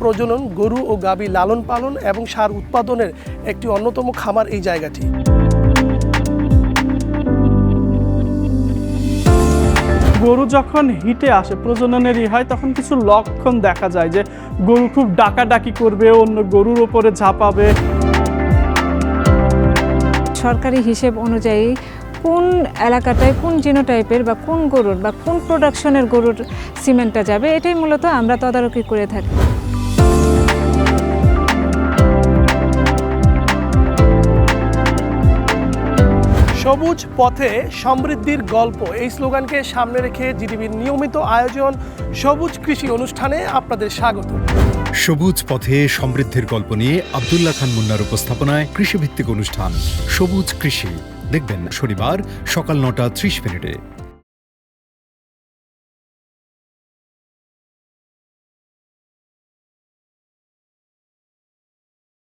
প্রজনন গরু ও গাভী লালন পালন এবং সার উৎপাদনের একটি অন্যতম খামার এই জায়গাটি। গরু যখন হিটে আসে প্রজননেরই হয় তখন কিছু লক্ষণ দেখা যায় যে গরু খুব ডাকাডাকি করবে অন্য গরুর ওপরে ঝাঁপাবে। সরকারি হিসেব অনুযায়ী কোন এলাকাটায় কোন জিনোটাইপের বা কোন গরুর বা কোন প্রোডাকশনের গরুর সিমেন্টটা যাবে এটাই মূলত আমরা তদারকি করে থাকি। সবুজ পথে সমৃদ্ধির গল্প। এই স্লোগানকে সামনে রেখে জিডিবির নিয়মিত আয়োজন সবুজ কৃষি অনুষ্ঠানে আপনাদের স্বাগত। সবুজ পথে সমৃদ্ধির গল্প নিয়ে আবদুল্লাহ খান মুন্নার উপস্থাপনায় কৃষিভিত্তিক অনুষ্ঠান, সবুজ কৃষি। দেখবেন শনিবার সকাল নটা ত্রিশ মিনিটে।